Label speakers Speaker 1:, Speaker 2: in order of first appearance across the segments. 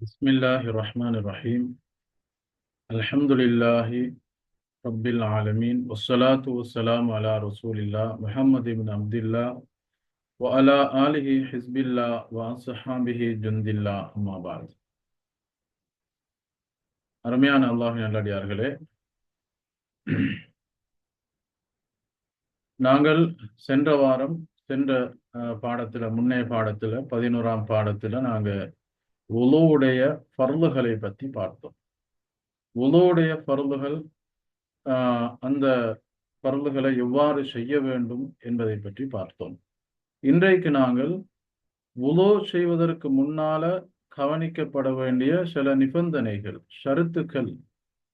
Speaker 1: بسم الله الرحمن الرحيم الحمد لله رب العالمين والصلاة والسلام على رسول الله محمد بن عبد الله وعلى آله حزب الله وأصحابه جند الله أما بعد அருமையான அல்லாஹின் நல்லடியார்களே நாங்கள் சென்ற வாரம் சென்ற அஹ், பாடத்துல முன்னைய பாடத்துல பதினோராம் பாடத்துல நாங்க உலோவுடைய பருளுகளை பத்தி பார்த்தோம். உலோவுடைய பருளுகள் ஆஹ், அந்த பருளுகளை எவ்வாறு செய்ய வேண்டும் என்பதை பற்றி பார்த்தோம். இன்றைக்கு நாங்கள் உலோ செய்வதற்கு முன்னால கவனிக்கப்பட வேண்டிய சில நிபந்தனைகள் ஷருத்துக்கள்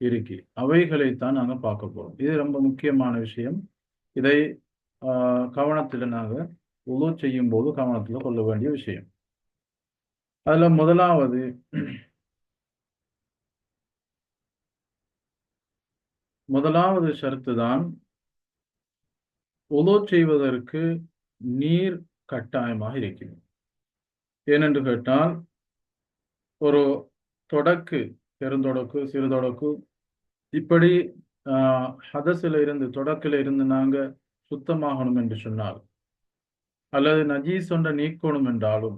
Speaker 1: இருக்கு அவைகளைத்தான் நாங்க பார்க்க போறோம். இது ரொம்ப முக்கியமான விஷயம். இதை ஆஹ், கவனத்துல உலோ செய்யும் போது கவனத்துல கொள்ள வேண்டிய விஷயம். அதுல முதலாவது முதலாவது ஷரத்து தான் உதோ செய்வதற்கு நீர் கட்டாயமாக இருக்கிறது. ஏனென்று கேட்டால் ஒரு தொடக்கு பெருந்தொடக்கு சிறுதொடக்கு இப்படி ஆஹ், ஹதஸில் இருந்து தொடக்கில் இருந்து நாங்க சுத்தமாகணும் என்று சொன்னால் அல்லது நஜீஸ் ஒன்றை நீக்கணும் என்றாலும்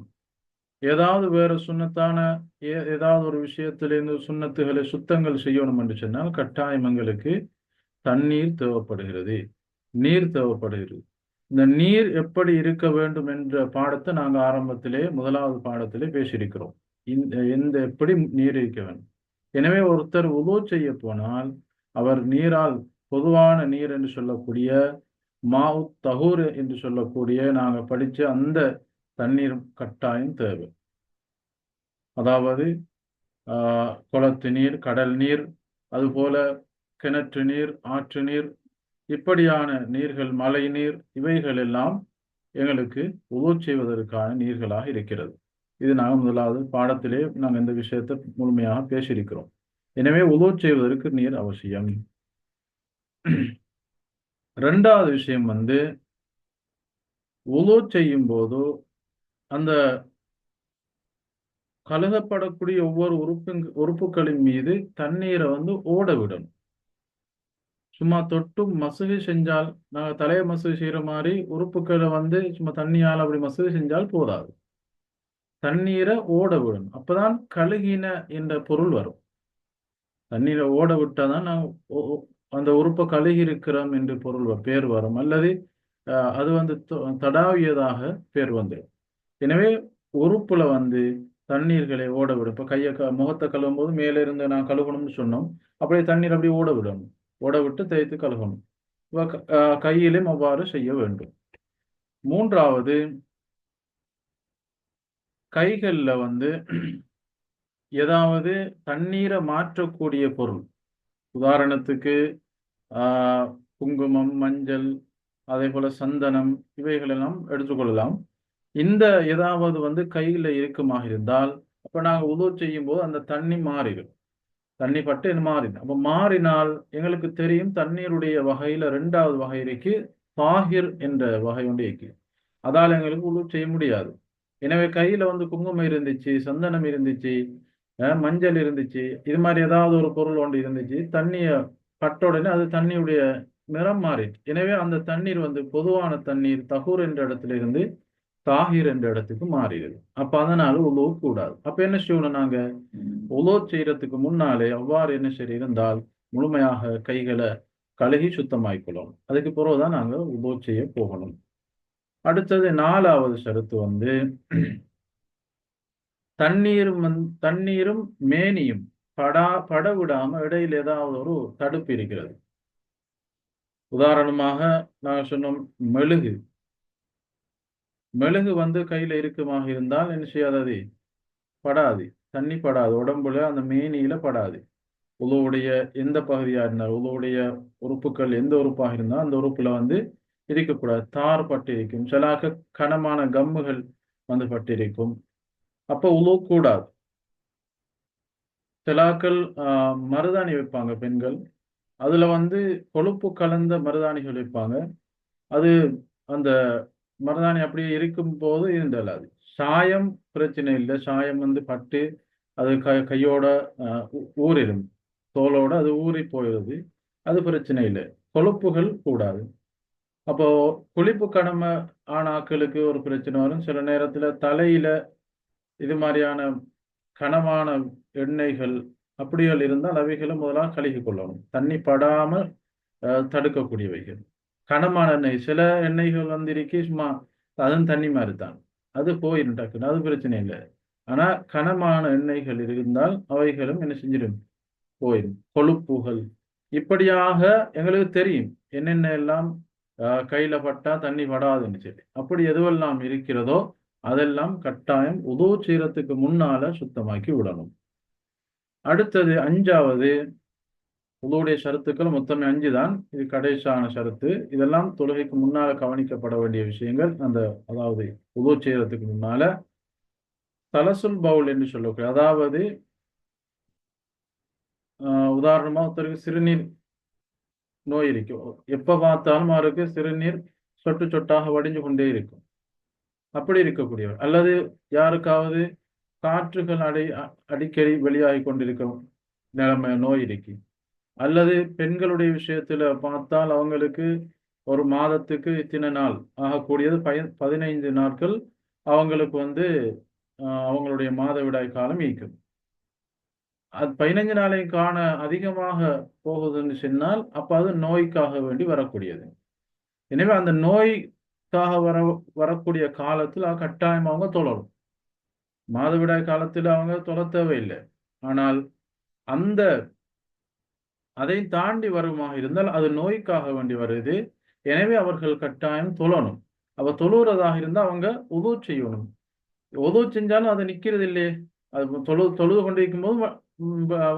Speaker 1: ஏதாவது வேற சுண்ணத்தான ஏ- ஏதாவது ஒரு விஷயத்திலிருந்து சுண்ணத்துகளை சுத்தங்கள் செய்யணும் என்று சொன்னால் கட்டாயம் எங்களுக்கு தண்ணீர் தேவைப்படுகிறது. நீர் தேவைப்படுகிறது. இந்த நீர் எப்படி இருக்க வேண்டும் என்ற பாடத்தை நாங்கள் ஆரம்பத்திலே முதலாவது பாடத்திலே பேசியிருக்கிறோம். இந்த எந்த எப்படி நீர் இருக்க வேண்டும். எனவே ஒருத்தர் உதோ செய்ய போனால் அவர் நீரால் பொதுவான நீர் என்று சொல்லக்கூடிய மாவு தகூர் என்று சொல்லக்கூடிய நாங்கள் படித்த அந்த தண்ணீர் கட்டாயம் தேவை. அதாவது ஆஹ், குளத்து நீர் கடல் நீர் அதுபோல கிணற்று நீர் ஆற்று நீர் இப்படியான நீர்கள் மழை நீர் இவைகள் எல்லாம் எங்களுக்கு உதவு செய்வதற்கான நீர்களாக இருக்கிறது. இது நாங்கள் முதலாவது பாடத்திலே நாங்கள் இந்த விஷயத்தை முழுமையாக பேசியிருக்கிறோம். எனவே உதவு செய்வதற்கு நீர் அவசியம். ரெண்டாவது விஷயம் வந்து உதவு செய்யும் போது அந்த கழுகப்படக்கூடிய ஒவ்வொரு உறுப்பு உறுப்புகளின் மீது தண்ணீரை வந்து ஓட விடணும். சும்மா தொட்டு மசுகு செஞ்சால் நாங்க தலையை மசுகு செய்கிற மாதிரி உறுப்புகளை வந்து சும்மா தண்ணியால் அப்படி மசுகு செஞ்சால் போதாது. தண்ணீரை ஓட விடணும். அப்பதான் கழுகின என்ற பொருள் வரும். தண்ணீரை ஓட விட்டாதான் நான் ஒ- அந்த உறுப்பை கழுகி இருக்கிறோம் என்று பொருள் பேர் வரும். அல்லது அது வந்து தடாவியதாக பேர் வந்துடும் எனவே உறுப்புல வந்து தண்ணீர்களை ஓட விடும். இப்ப கையை க முகத்தை கழுவும் போது மேலே இருந்து நான் கழுவணும்னு சொன்னோம். அப்படியே தண்ணீர் அப்படியே ஓட விடணும். ஓட விட்டு தேய்த்து கழுவணும். கையிலும் அவ்வாறு செய்ய வேண்டும். மூன்றாவது கைகளில் வந்து ஏதாவது தண்ணீரை மாற்றக்கூடிய பொருள். உதாரணத்துக்கு ஆஹ், குங்குமம் மஞ்சள் அதே போல சந்தனம் இவைகளெல்லாம் எடுத்துக்கொள்ளலாம். இந்த ஏதாவது வந்து கையில இருக்குமாக இருந்தால் அப்ப நாங்க உதவு செய்யும் போது அந்த தண்ணி மாறிடும். தண்ணி பட்டு இது மாறிடும். அப்ப மாறினால் எங்களுக்கு தெரியும் தண்ணீருடைய வகையில ரெண்டாவது வகை இருக்கு தாகிர் என்ற வகை ஒன்று இருக்கு. அதால் எங்களுக்கு உதவு செய்ய முடியாது. எனவே கையில வந்து குங்குமம் இருந்துச்சு சந்தனம் இருந்துச்சு மஞ்சள் இருந்துச்சு இது மாதிரி ஏதாவது ஒரு பொருள் ஒன்று இருந்துச்சு தண்ணிய பட்ட உடனே அது தண்ணியுடைய நிறம் மாறிட்டு எனவே அந்த தண்ணீர் வந்து பொதுவான தண்ணீர் தகூர் என்ற இடத்துல இருந்து தாகிர் என்ற இடத்துக்கு மாறிடுது அப்ப அதனால உலோ கூடாது. அப்ப என்ன செய்யணும் நாங்க? உலோ செய்யறதுக்கு முன்னாலே அவ்வாறு என்ன செய்ய இருந்தால் முழுமையாக கைகளை கழுகி சுத்தமாய்க்கொள்ளணும் அதுக்கு பிறகுதான் நாங்க உலோ செய்ய போகணும். அடுத்தது நாலாவது ஷரத்து வந்து தண்ணீரும் தண்ணீரும் மேனியும் படா பட விடாம இடையில ஏதாவது ஒரு தடுப்பு இருக்கிறது. உதாரணமாக நான் சொன்னோம் மெழுகு. மெழுகு வந்து கையில இருக்குமாக இருந்தால் என்ன செய்யாதது? படாது. தண்ணி படாது. உடம்புல அந்த மேனியில படாது. உழுவுடைய எந்த பகுதியா இருந்தால் உழுவுடைய உறுப்புகள் எந்த உறுப்பாக இருந்தால் அந்த உறுப்புல வந்து இருக்கக்கூடாது தார் பட்டு இருக்கும் கனமான கம்முகள் வந்து பட்டிருக்கும். அப்ப உழுவக்கூடாது. கூடாது சிலாக்கள் ஆஹ், மருதாணி வைப்பாங்க பெண்கள். அதுல வந்து கொழுப்பு கலந்த மருதாணிகள் வைப்பாங்க. அது அந்த மருதாணி அப்படியே இருக்கும் போது இருந்தலாது சாயம் பிரச்சனை இல்லை. சாயம் வந்து பட்டு அது க கையோட அஹ், ஊறிடும். தோலோட அது ஊறி போயிடுது. அது பிரச்சனை இல்லை. கொழுப்புகள் கூடாது. அப்போ குளிப்பு கடமை ஆன ஆக்களுக்கு ஒரு பிரச்சனை வரும். சில நேரத்துல தலையில இது மாதிரியான கனமான எண்ணெய்கள் அப்படிகள் இருந்தால் அவைகளை முதலாக கழுகி கொள்ளணும். தண்ணி படாம தடுக்கக்கூடியவைகள். கனமான எண்ணெய். சில எண்ணெய்கள் வந்து இருக்கு சும்மா அதுவும் தண்ணி மாதிரி தான். அது போயிடும் டக்குன்னு அது பிரச்சனை இல்லை. ஆனா கனமான எண்ணெய்கள் இருந்தால் அவைகளும் என்ன செஞ்சிடும்? போயிடும். கொழுப்புகள். இப்படியாக எங்களுக்கு தெரியும். என்னென்ன எல்லாம் அஹ், கையில பட்டா தண்ணி படாதுன்னு சொல்லி. அப்படி எதுவெல்லாம் இருக்கிறதோ அதெல்லாம் கட்டாயம் உதவு செய்யறதுக்கு முன்னால சுத்தமாக்கி விடணும். அடுத்தது அஞ்சாவது உதவுடைய ஷரத்துக்கள் மொத்தமே அஞ்சு தான். இது கடைசியான ஷரத்து. இதெல்லாம் தொழுகைக்கு முன்னால கவனிக்கப்பட வேண்டிய விஷயங்கள். அந்த அதாவது உதவு செய்யறதுக்கு முன்னால தலசுல் பவுல் என்று சொல்லக்கூடிய அதாவது ஆஹ் உதாரணமா ஒருத்தருக்கு சிறுநீர் நோய் இருக்கும். எப்ப பார்த்தாலும் அவருக்கு சிறுநீர் சொட்டு சொட்டாக வடிஞ்சு கொண்டே இருக்கும். அப்படி இருக்கக்கூடியவர். அல்லது யாருக்காவது காற்றுகள் அடை அடிக்கடி வெளியாகி கொண்டிருக்கும் நிலைமை நோய் இருக்கு அல்லது பெண்களுடைய விஷயத்துல பார்த்தால் அவங்களுக்கு ஒரு மாதத்துக்கு இத்தனை நாள் ஆகக்கூடியது பய பதினைந்து நாட்கள் அவங்களுக்கு வந்து ஆஹ், அவங்களுடைய மாதவிடாய் காலம் ஈக்கும் அது பதினைஞ்சு நாளை காண அதிகமாக போகுதுன்னு சொன்னால் அப்ப அது நோய்க்காக வேண்டி வரக்கூடியது. எனவே அந்த நோய்க்காக வர வரக்கூடிய காலத்தில் கட்டாயம் அவங்க தொழணும். மாதவிடாய் காலத்தில் அவங்க தொழ தேவையில்லை. ஆனால் அந்த அதை தாண்டி வருமாக இருந்தால் அது நோய்க்காக வேண்டி வருது. எனவே அவர்கள் கட்டாயம் தொழணும். அவ தொழுகிறதாக இருந்தால் அவங்க உதவு செய்யணும். உதவு செஞ்சாலும் அது நிக்கிறது இல்லையே அது தொழு தொழுது கொண்டு போது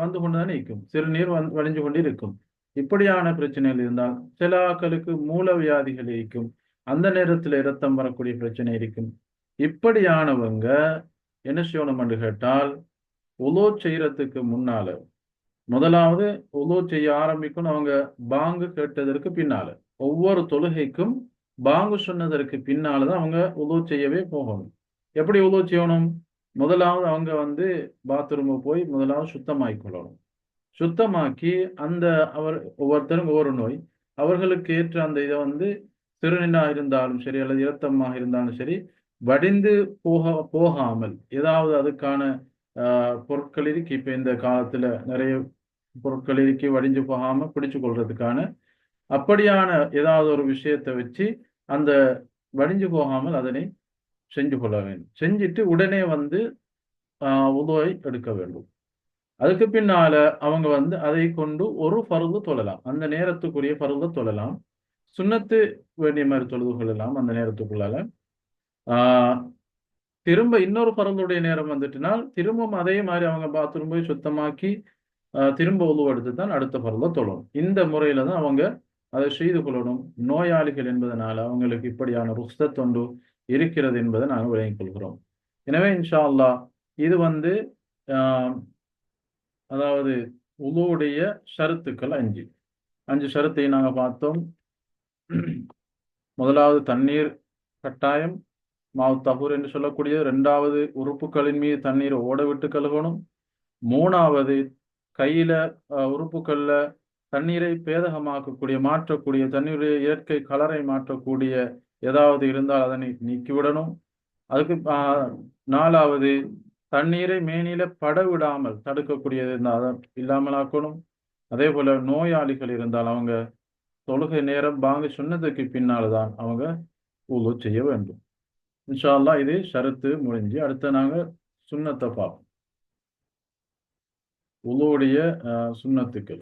Speaker 1: வந்து கொண்டுதானே இருக்கும் சிறுநீர் வந் வடிஞ்சு கொண்டு இருக்கும் இப்படியான பிரச்சனைகள் இருந்தால் சில ஆக்களுக்கு மூல வியாதிகள் இருக்கும். அந்த நேரத்தில் இரத்தம் வரக்கூடிய பிரச்சனை இருக்கும். இப்படியானவங்க என்ன செய்யணும் என்று கேட்டால் உதவு செய்யறதுக்கு முன்னால முதலாவது உலோ செய்ய ஆரம்பிக்கணும் அவங்க பாங்கு கேட்டதற்கு பின்னால. ஒவ்வொரு தொழுகைக்கும் பாங்கு சொன்னதற்கு பின்னால தான் அவங்க உதவு செய்யவே போகணும். எப்படி உதவு செய்யணும்? முதலாவது அவங்க வந்து பாத்ரூமு போய் முதலாவது சுத்தமாக்கி கொள்ளணும். சுத்தமாக்கி அந்த அவர் ஒவ்வொருத்தரும் ஒவ்வொரு நோய். அவர்களுக்கு ஏற்ற அந்த இதை வந்து சிறுநீரா இருந்தாலும் சரி அல்லது இரத்தமாக இருந்தாலும் சரி வடிந்து போக போகாமல் ஏதாவது அதுக்கான பொருட்கள் இருக்கு. இப்ப இந்த காலத்துல நிறைய பொருட்கள் வடிஞ்சு போகாம பிடிச்சு கொள்றதுக்கான அப்படியான ஏதாவது ஒரு விஷயத்தை வச்சு அந்த வடிஞ்சு போகாமல் அதனை செஞ்சு கொள்ள வேண்டும். செஞ்சுட்டு உடனே வந்து ஆஹ், எடுக்க வேண்டும். அதுக்கு பின்னால அவங்க வந்து அதை கொண்டு ஒரு பருது தொழலாம். அந்த நேரத்துக்குரிய பருதை தொழலாம். சுண்ணத்து வேண்டிய மாதிரி தொழுது கொள்ளலாம் அந்த நேரத்துக்குள்ளால. ஆஹ் திரும்ப இன்னொரு பருந்துடைய நேரம் வந்துட்டுனால் திரும்பவும் அதே மாதிரி அவங்க பாத்ரூம் போய் சுத்தமாக்கி திரும்ப உழுவெடுத்து தான் அடுத்த பருதை தொழணும் இந்த முறையில தான் அவங்க அதை செய்து கொள்ளணும். நோயாளிகள் என்பதனால அவங்களுக்கு இப்படியான ருஸ்தத் தொண்டு இருக்கிறது என்பதை நாங்கள் விளங்கிக் கொள்கிறோம். எனவே இன்ஷா அல்லாஹ் இது வந்து ஆஹ் அதாவது உழுவுடைய ஷரத்துக்கள் அஞ்சு. அஞ்சு ஷரத்தை நாங்கள் பார்த்தோம். முதலாவது தண்ணீர் கட்டாயம் மாவு தகுர் என்று சொல்லக்கூடிய ரெண்டாவது உறுப்புகளின் மீது தண்ணீரை ஓட விட்டு கழுவணும். மூணாவது கையில அஹ், உறுப்புகள்ல தண்ணீரை பேதகமாக்கக்கூடிய மாற்றக்கூடிய தண்ணீருடைய இயற்கை கலரை மாற்றக்கூடிய ஏதாவது இருந்தால் அதனை நீக்கிவிடணும். அதுக்கு ஆஹ், நாலாவது தண்ணீரை மேனில பட விடாமல் தடுக்கக்கூடியது இருந்தால் அதை இல்லாமல் ஆக்கணும். அதே போல நோயாளிகள் இருந்தால் அவங்க தொழுகை நேரம் பாங்கு சொன்னதுக்கு பின்னால் தான் அவங்க உது செய்ய வேண்டும். இன்ஷா இது ஷரத்து முடிஞ்சு அடுத்த நாங்கள் சுண்ணத்தை பார்ப்போம். உலுவுடைய சுண்ணத்துக்கள்.